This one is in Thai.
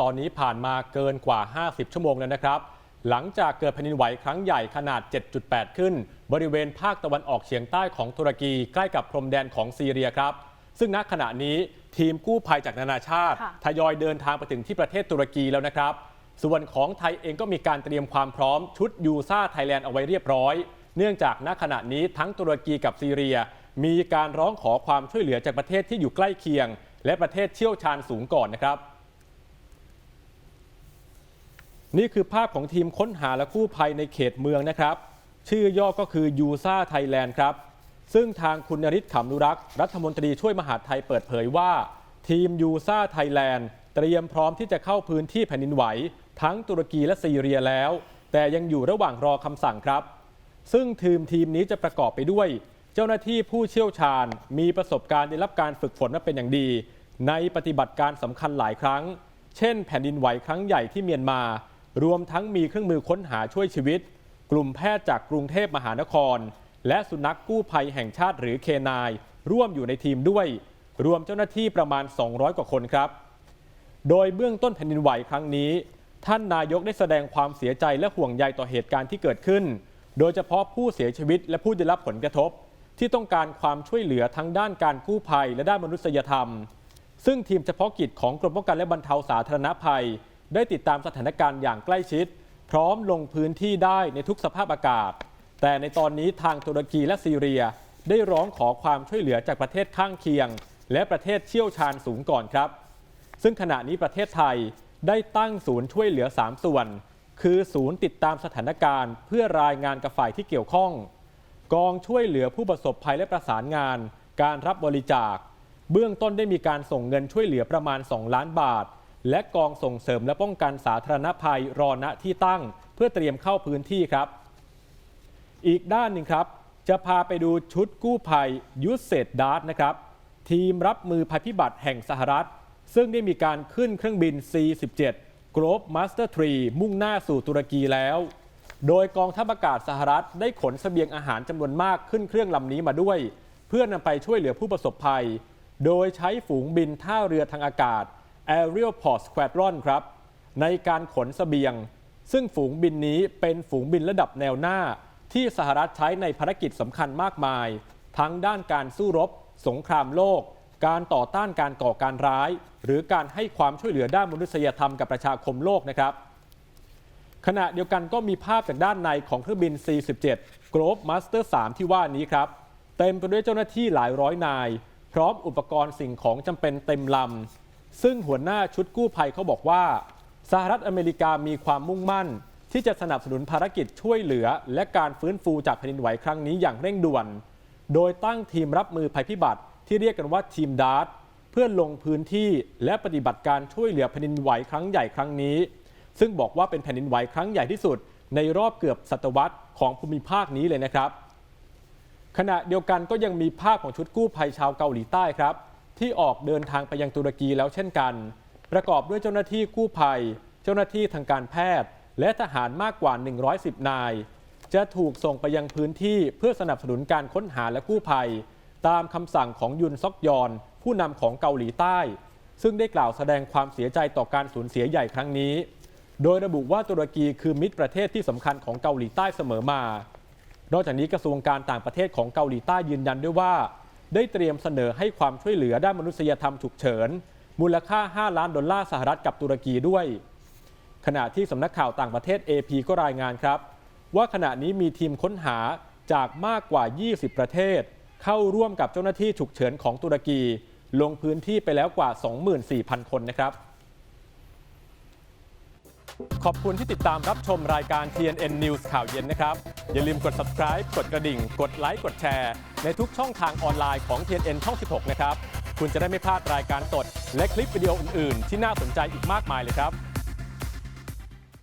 ตอนนี้ผ่านมาเกินกว่า 50 ชั่วโมงแล้วนะครับ หลังจากเกิดแผ่นดินไหวครั้งใหญ่ขนาด 7.8 ขึ้น บริเวณภาคตะวันออกเฉียงใต้ของตุรกีใกล้กับพรมแดนของซีเรียครับ ซึ่งณขณะนี้ทีมกู้ภัยจากนานาชาติค่ะทยอยเดินทางไปถึงที่ประเทศตุรกีแล้วนะครับ ส่วนของไทยเองก็มีการเตรียมความพร้อมชุดยูซ่าไทยแลนด์เอาไว้เรียบร้อย เนื่องจากณขณะนี้ทั้งตุรกีกับซีเรีย มีการร้องขอความช่วยเหลือจากประเทศที่อยู่ใกล้เคียง และประเทศเชี่ยวชาญสูงก่อนนะครับ นี่คือภาพของทีมค้นหาและกู้ภัยในเขตเมืองนะครับ ชื่อย่อก็คือยูซาไทยแลนด์ครับ ซึ่งทางคุณนริศขำนุรักษ์ รัฐมนตรีช่วยมหาดไทยเปิดเผยว่า ทีมยูซาไทยแลนด์เตรียมพร้อมที่จะเข้าพื้นที่แผ่นดินไหว ทั้งตุรกีและซีเรียแล้ว แต่ยังอยู่ระหว่างรอคำสั่งครับ ซึ่งทีมทีมนี้จะประกอบไปด้วย เจ้าหน้าที่ผู้เชี่ยวชาญ มีประสบการณ์ได้รับการฝึกฝนมาเป็นอย่างดี ในปฏิบัติการสำคัญหลายครั้ง เช่น แผ่นดินไหวครั้งใหญ่ที่เมียนมา รวมทั้งมีเครื่องมือค้นหาช่วยชีวิต กลุ่มแพทย์จากกรุงเทพมหานคร และสุนัขกู้ภัยแห่งชาติหรือเคนายร่วมอยู่ในทีมด้วย รวมเจ้าหน้าที่ประมาณ 200 กว่าคนครับ โดยเบื้องต้นแผ่นดินไหวครั้งนี้ ท่านนายกได้แสดงความเสียใจและห่วงใยต่อเหตุการณ์ที่เกิดขึ้น โดยเฉพาะผู้เสียชีวิตและผู้ได้รับผลกระทบ ที่ต้องการความช่วยเหลือทั้งด้านการกู้ภัยและด้านมนุษยธรรม ซึ่งทีมเฉพาะกิจของกรมป้องกันและบรรเทาสาธารณภัย ได้ติดตามสถานการณ์อย่างใกล้ชิด พร้อมลงพื้นที่ได้ในทุกสภาพอากาศ แต่ในตอนนี้ทางตุรกีและซีเรีย ได้ร้องขอความช่วยเหลือจากประเทศข้างเคียง และประเทศเชี่ยวชาญสูงก่อนครับ ซึ่งขณะนี้ประเทศไทยได้ตั้งศูนย์ช่วยเหลือ 3 ส่วน คือศูนย์ติดตามสถานการณ์ เพื่อรายงานกับฝ่ายที่เกี่ยวข้อง กองช่วยเหลือผู้ประสบภัยและประสานงาน การรับบริจาค เบื้องต้นได้มีการส่งเงินช่วยเหลือประมาณ 2 ล้านบาท และกองส่งเสริมและป้องกันสาธารณภัยรอณที่ตั้ง เพื่อเตรียมเข้าพื้นที่ครับ อีกด้านหนึ่งครับ จะพาไปดูชุดกู้ภัยยุทธเศษดาร์ตนะครับ ทีมรับมือภัยพิบัติแห่งสหรัฐ ซึ่งได้มีการขึ้นเครื่องบิน C-17 Globe Master 3 มุ่งหน้าสู่ตุรกีแล้ว โดยกองทัพอากาศสหรัฐได้ขนเสบียงอาหารจำนวนมากขึ้นเครื่องลำนี้มาด้วย เพื่อนำไปช่วยเหลือผู้ประสบภัย โดยใช้ฝูงบินท่าเรือทางอากาศ Aerial Port Squadron ครับ ในการขนเสบียง ซึ่งฝูงบินนี้เป็นฝูงบินระดับแนวหน้า ที่สหรัฐใช้ในภารกิจสำคัญมากมาย ทั้งด้านการสู้รบ สงครามโลก การต่อต้านการก่อการร้าย หรือการให้ความช่วยเหลือด้านมนุษยธรรมกับประชาคมโลกนะครับขณะเดียวกันก็มีภาพจากด้านในของเครื่องบิน C-17 Globe Master 3 ที่ว่านี้ครับ เต็มไปด้วยเจ้าหน้าที่หลายร้อยนาย พร้อมอุปกรณ์สิ่งของจำเป็นเต็มลำ ซึ่งหัวหน้าชุดกู้ภัยเขาบอกว่า สหรัฐอเมริกามีความมุ่งมั่น ที่จะสนับสนุนภารกิจช่วยเหลือ และการฟื้นฟูจากแผ่นดินไหวครั้งนี้อย่างเร่งด่วน โดยตั้งทีมรับมือภัยพิบัติที่เรียกกันว่าทีมดาร์ตเพื่อลงพื้นที่และปฏิบัติการช่วยเหลือแผ่นดินไหวครั้งใหญ่ครั้งนี้ ซึ่งบอกว่าเป็นแผ่นดินไหวครั้งใหญ่ที่สุด ในรอบเกือบศตวรรษของภูมิภาคนี้เลยนะครับ ขณะเดียวกันก็ยังมีภาพของชุดกู้ภัยชาวเกาหลีใต้ครับ ที่ออกเดินทางไปยังตุรกีแล้วเช่นกัน ประกอบด้วยเจ้าหน้าที่กู้ภัย เจ้าหน้าที่ทางการแพทย์ และทหารมากกว่า 110 นาย จะถูกส่งไปยังพื้นที่เพื่อสนับสนุนการค้นหาและกู้ภัย ตามคำสั่งของยุนซอกยอน ผู้นำของเกาหลีใต้ ซึ่งได้กล่าวแสดงความเสียใจต่อการสูญเสียใหญ่ครั้งนี้ โดยระบุว่าตุรกีคือมิตรประเทศที่สำคัญของเกาหลีใต้เสมอมา นอกจากนี้กระทรวงการต่างประเทศของเกาหลีใต้ยืนยันด้วยว่า ได้เตรียมเสนอให้ความช่วยเหลือด้านมนุษยธรรมฉุกเฉิน มูลค่า 5 ล้านดอลลาร์สหรัฐกับตุรกีด้วย ขณะที่สำนักข่าวต่างประเทศ AP ก็รายงานครับ ว่าขณะนี้มีทีมค้นหาจากมากกว่า 20 ประเทศ เข้าร่วมกับเจ้าหน้าที่ฉุกเฉินของตุรกี ลงพื้นที่ไปแล้วกว่า 24,000 คนนะครับ ขอบคุณที่ติดตามรับชมรายการ TNN News ข่าวเย็นนะครับ อย่าลืมกด subscribe กดกระดิ่ง กดไลค์กดแชร์ ในทุกช่องทางออนไลน์ของ TNN ช่อง 16 นะครับ คุณจะได้ไม่พลาดรายการสด และคลิปวิดีโออื่น ๆ ที่น่าสนใจอีกมากมายเลยครับ